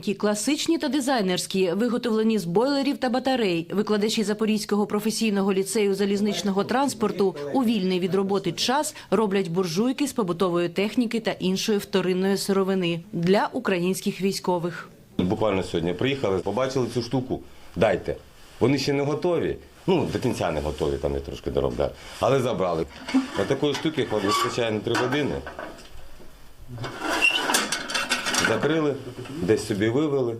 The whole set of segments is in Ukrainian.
Ті класичні та дизайнерські, виготовлені з бойлерів та батарей, викладачі Запорізького професійного ліцею залізничного транспорту у вільний від роботи час роблять буржуйки з побутової техніки та іншої вторинної сировини для українських військових. Буквально сьогодні приїхали, побачили цю штуку. Дайте. Вони ще не готові. Ну, до кінця не готові, там я трошки доробляю. Але забрали. На такої штуки вистачає на три години. Закрили, десь собі вивели.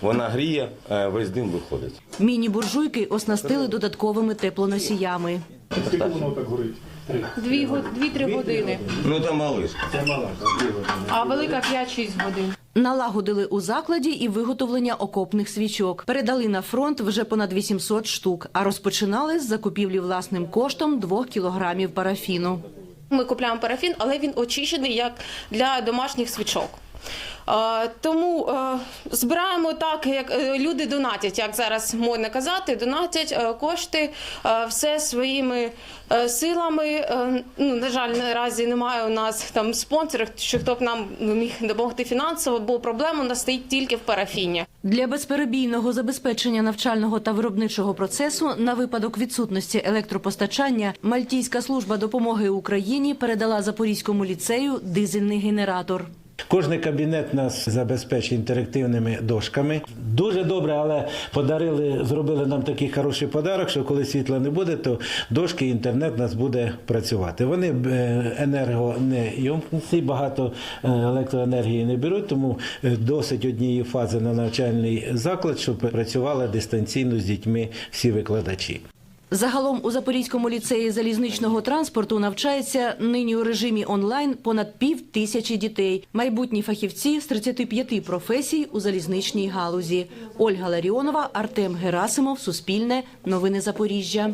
Вона гріє, е, весь дим виходить. Міні-буржуйки оснастили додатковими теплоносіями. Скільки воно так горить? Три. Дві дві-три години, Ну там малишка. А велика 5-6 годин. Налагодили у закладі і виготовлення окопних свічок. Передали на фронт вже понад 800 штук, а розпочинали з закупівлі власним коштом 2 кілограмів парафіну. Ми купляємо парафін, але він очищений як для домашніх свічок. Е, Тому е, збираємо так, як е, люди донатять, як зараз модно казати, донатять кошти все своїми силами. Ну, на жаль, наразі немає у нас там спонсорів, що хто б нам міг допомогти фінансово, бо проблема у нас стоїть тільки в парафіні. Для безперебійного забезпечення навчального та виробничого процесу на випадок відсутності електропостачання Мальтійська служба допомоги Україні передала Запорізькому ліцею дизельний генератор. Кожний кабінет нас забезпечує інтерактивними дошками. Дуже добре, але подарили, зробили нам такий хороший подарок, що коли світла не буде, то дошки інтернет нас буде працювати. Вони е, енергонеємкісні, багато е, електроенергії не беруть, тому е, досить однієї фази на навчальний заклад, щоб працювали дистанційно з дітьми всі викладачі. Загалом у Запорізькому ліцеї залізничного транспорту навчається нині у режимі онлайн понад пів тисячі дітей. Майбутні фахівці з 35 професій у залізничній галузі. Ольга Ларіонова, Артем Герасимов, Суспільне, Новини Запоріжжя.